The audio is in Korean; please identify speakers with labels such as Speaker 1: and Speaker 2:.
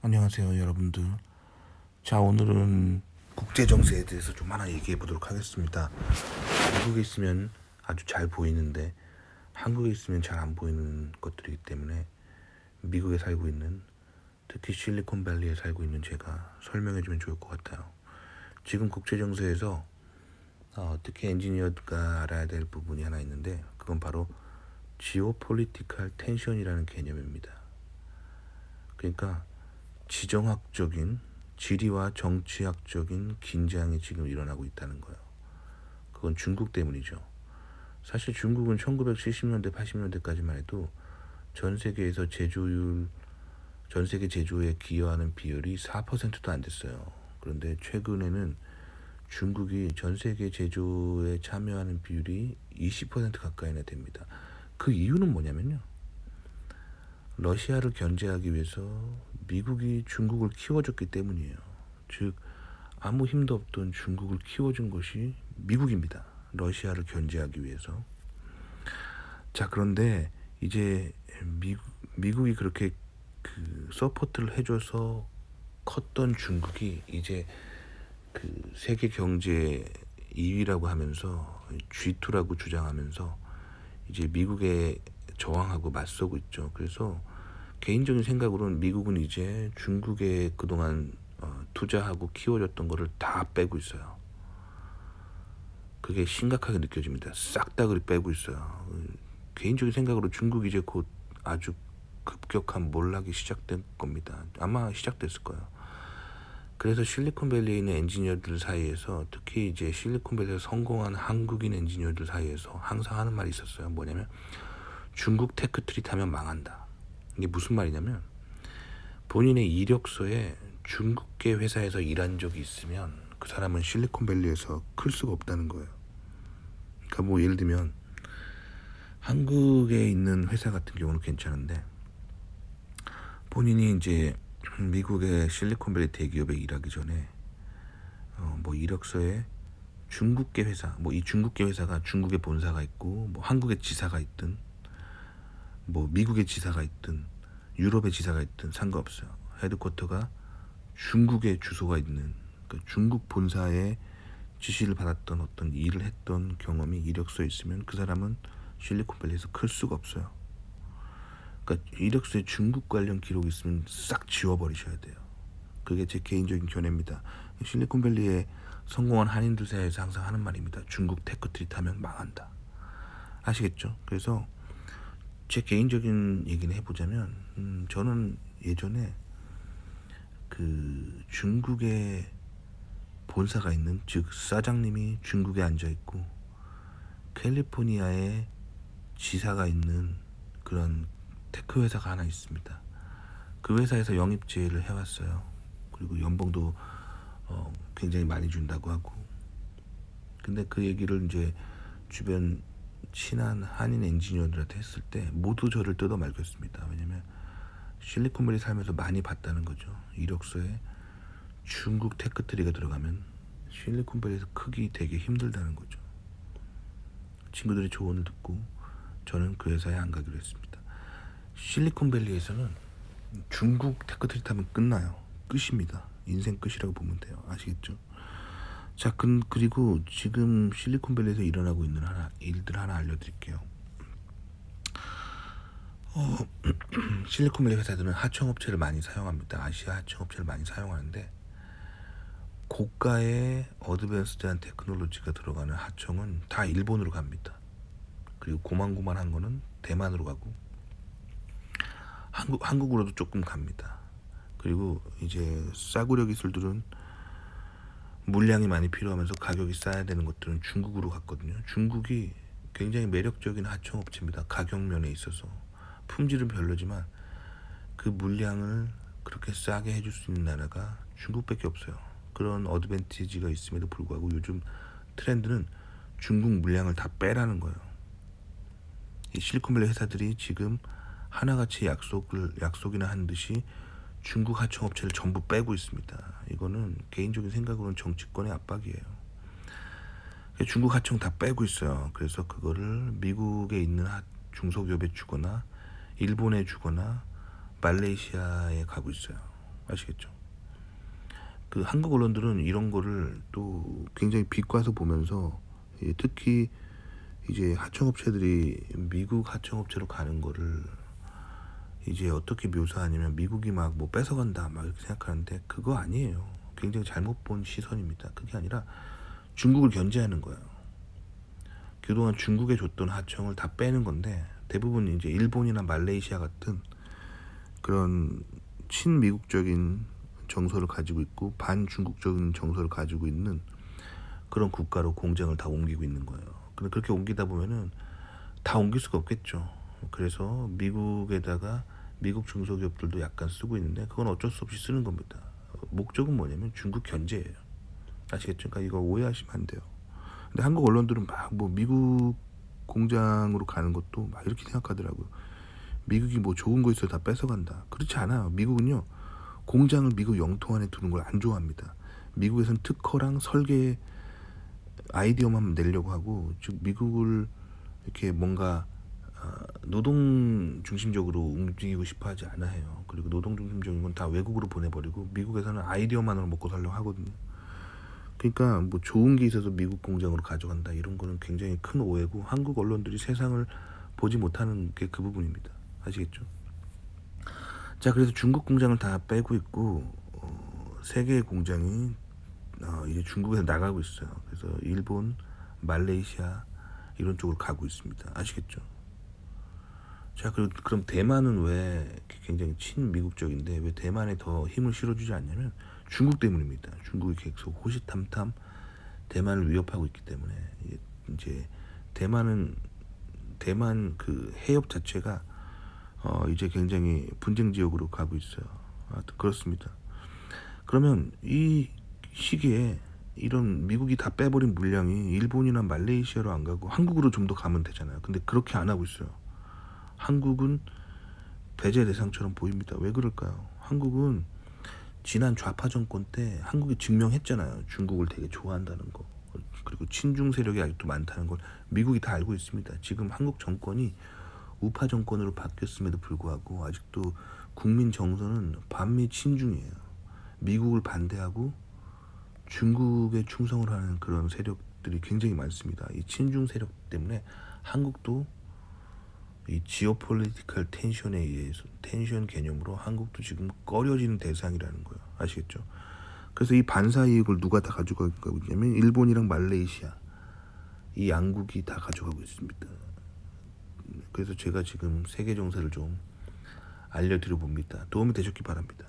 Speaker 1: 안녕하세요 여러분들. 자 오늘은 국제정세에 대해서 좀 하나 얘기해 보도록 하겠습니다. 미국에 있으면 아주 잘 보이는데 한국에 있으면 잘 안 보이는 것들이기 때문에 미국에 살고 있는 특히 실리콘밸리에 살고 있는 제가 설명해 주면 좋을 것 같아요. 지금 국제정세에서 어, 특히 엔지니어가 알아야 될 부분이 하나 있는데 그건 바로 지오폴리티컬 텐션이라는 개념입니다. 그러니까 지정학적인 지리와 정치학적인 긴장이 지금 일어나고 있다는 거예요. 그건 중국 때문이죠. 사실 중국은 1970년대, 80년대까지만 해도 전 세계에서 제조율, 전 세계 제조에 기여하는 비율이 4%도 안 됐어요. 그런데 최근에는 중국이 전 세계 제조에 참여하는 비율이 20% 가까이나 됩니다. 그 이유는 뭐냐면요. 러시아를 견제하기 위해서 미국이 중국을 키워줬기 때문이에요. 즉 아무 힘도 없던 중국을 키워준 것이 미국입니다. 러시아를 견제하기 위해서. 자 그런데 이제 미국, 미국이 그렇게 그 서포트를 해줘서 컸던 중국이 이제 그 세계 경제 2위라고 하면서 G2라고 주장하면서 이제 미국에 저항하고 맞서고 있죠. 그래서 개인적인 생각으로는 미국은 이제 중국에 그동안 어, 투자하고 키워줬던 거를 다 빼고 있어요. 그게 심각하게 느껴집니다. 싹 다 그리 빼고 있어요. 개인적인 생각으로 중국이 이제 곧 아주 급격한 몰락이 시작될 겁니다. 아마 시작됐을 거예요. 그래서 실리콘밸리에 있는 엔지니어들 사이에서 특히 이제 실리콘밸리에서 성공한 한국인 엔지니어들 사이에서 항상 하는 말이 있었어요. 뭐냐면 중국 테크트리 타면 망한다. 이게 무슨 말이냐면 본인의 이력서에 중국계 회사에서 일한 적이 있으면 그 사람은 실리콘밸리에서 클 수가 없다는 거예요. 그러니까 뭐 예를 들면 한국에 있는 회사 같은 경우는 괜찮은데 본인이 이제 미국의 실리콘밸리 대기업에 일하기 전에 어 뭐 이력서에 중국계 회사 뭐 이 중국계 회사가 중국에 본사가 있고 뭐 한국에 지사가 있든 뭐 미국의 지사가 있든 유럽의 지사가 있든 상관없어요. 헤드쿼터가 중국에 주소가 있는 그 중국 본사에 지시를 받았던 어떤 일을 했던 경험이 이력서에 있으면 그 사람은 실리콘밸리에서 클 수가 없어요. 그러니까 이력서에 중국 관련 기록이 있으면 싹 지워버리셔야 돼요. 그게 제 개인적인 견해입니다. 실리콘밸리에 성공한 한인들 사이에서 항상 하는 말입니다. 중국 테크트리 타면 망한다. 아시겠죠? 그래서 제 개인적인 얘기는 해보자면 음, 저는 예전에 그 중국에 본사가 있는 즉 사장님이 중국에 앉아 있고 캘리포니아에 지사가 있는 그런 테크 회사가 하나 있습니다. 그 회사에서 영입 제의를 해왔어요. 그리고 연봉도 어, 굉장히 많이 준다고 하고. 근데 그 얘기를 이제 주변 친한 한인 엔지니어들한테 했을 때 모두 저를 뜯어 말렸습니다. 왜냐면 실리콘밸리 살면서 많이 봤다는 거죠. 이력서에 중국 테크트리가 들어가면 실리콘밸리에서 크기 되게 힘들다는 거죠. 친구들의 조언을 듣고 저는 그 회사에 안 가기로 했습니다. 실리콘밸리에서는 중국 테크트리 타면 끝나요. 끝입니다. 인생 끝이라고 보면 돼요. 아시겠죠? 자, 그, 그리고 지금 실리콘밸리에서 일어나고 있는 하나, 일들 하나 알려드릴게요. 어, 실리콘밸리 회사들은 하청업체를 많이 사용합니다. 아시아 하청업체를 많이 사용하는데 고가의 어드밴스드한 테크놀로지가 들어가는 하청은 다 일본으로 갑니다. 그리고 고만고만한 거는 대만으로 가고 한국 한국으로도 조금 갑니다. 그리고 이제 싸구려 기술들은 물량이 많이 필요하면서 가격이 싸야 되는 것들은 중국으로 갔거든요. 중국이 굉장히 매력적인 하청업체입니다. 가격 면에 있어서 품질은 별로지만 그 물량을 그렇게 싸게 해줄 수 있는 나라가 중국밖에 없어요. 그런 어드밴티지가 있음에도 불구하고 요즘 트렌드는 중국 물량을 다 빼라는 거예요. 이 실리콘밸리 회사들이 지금 하나같이 약속을 약속이나 한 듯이 중국 하청 업체를 전부 빼고 있습니다. 이거는 개인적인 생각으로는 정치권의 압박이에요. 중국 하청 다 빼고 있어요. 그래서 그거를 미국에 있는 중소기업에 주거나 일본에 주거나 말레이시아에 가고 있어요. 아시겠죠? 그 한국 언론들은 이런 거를 또 굉장히 비과서 보면서 예, 특히 이제 하청업체들이 미국 하청업체로 가는 거를 이제 어떻게 묘사하냐면 미국이 막 뭐 뺏어간다 막 이렇게 생각하는데 그거 아니에요. 굉장히 잘못 본 시선입니다. 그게 아니라 중국을 견제하는 거예요. 그동안 중국에 줬던 하청을 다 빼는 건데 대부분 이제 일본이나 말레이시아 같은 그런 친미국적인 정서를 가지고 있고 반중국적인 정서를 가지고 있는 그런 국가로 공장을 다 옮기고 있는 거예요. 근데 그렇게 옮기다 보면은 다 옮길 수가 없겠죠. 그래서 미국에다가 미국 중소기업들도 약간 쓰고 있는데 그건 어쩔 수 없이 쓰는 겁니다. 목적은 뭐냐면 중국 견제예요. 아시겠죠? 그러니까 이거 오해하시면 안 돼요. 근데 한국 언론들은 막 뭐 미국 공장으로 가는 것도 막 이렇게 생각하더라고요. 미국이 뭐 좋은 거 있어요 다 뺏어간다. 그렇지 않아요. 미국은요 공장을 미국 영토 안에 두는 걸 안 좋아합니다. 미국에선 특허랑 설계 아이디어만 내려고 하고 즉 미국을 이렇게 뭔가 아, 노동 중심적으로 움직이고 싶어 하지 않아 해요. 그리고 노동 중심적인 건 다 외국으로 보내버리고 미국에서는 아이디어만으로 먹고 살려고 하거든요. 그러니까 뭐 좋은 게 있어서 미국 공장으로 가져간다 이런 거는 굉장히 큰 오해고 한국 언론들이 세상을 보지 못하는 게 그 부분입니다. 아시겠죠? 자 그래서 중국 공장을 다 빼고 있고 어, 세 개의 공장이 어, 이제 중국에서 나가고 있어요. 그래서 일본, 말레이시아 이런 쪽으로 가고 있습니다. 아시겠죠? 자 그럼 그럼 대만은 왜 굉장히 친미국적인데 왜 대만에 더 힘을 실어주지 않냐면 중국 때문입니다. 중국이 계속 호시탐탐 대만을 위협하고 있기 때문에 이제 대만은 대만 그 해협 자체가 어 이제 굉장히 분쟁 지역으로 가고 있어요. 하여튼 그렇습니다. 그러면 이 시기에 이런 미국이 다 빼버린 물량이 일본이나 말레이시아로 안 가고 한국으로 좀 더 가면 되잖아요. 근데 그렇게 안 하고 있어요. 한국은 배제 대상처럼 보입니다. 왜 그럴까요? 한국은 지난 좌파 정권 때 한국이 증명했잖아요. 중국을 되게 좋아한다는 거. 그리고 친중 세력이 아직도 많다는 걸 미국이 다 알고 있습니다. 지금 한국 정권이 우파 정권으로 바뀌었음에도 불구하고 아직도 국민 정서는 반미 친중이에요. 미국을 반대하고 중국에 충성을 하는 그런 세력들이 굉장히 많습니다. 이 친중 세력 때문에 한국도 이 지오폴리티컬 텐션에 의해서 텐션 개념으로 한국도 지금 꺼려지는 대상이라는 거예요. 아시겠죠? 그래서 이 반사 이익을 누가 다 가져가고 있냐면 일본이랑 말레이시아 이 양국이 다 가져가고 있습니다. 그래서 제가 지금 세계 정세를 좀 알려드려 봅니다. 도움이 되셨기 바랍니다.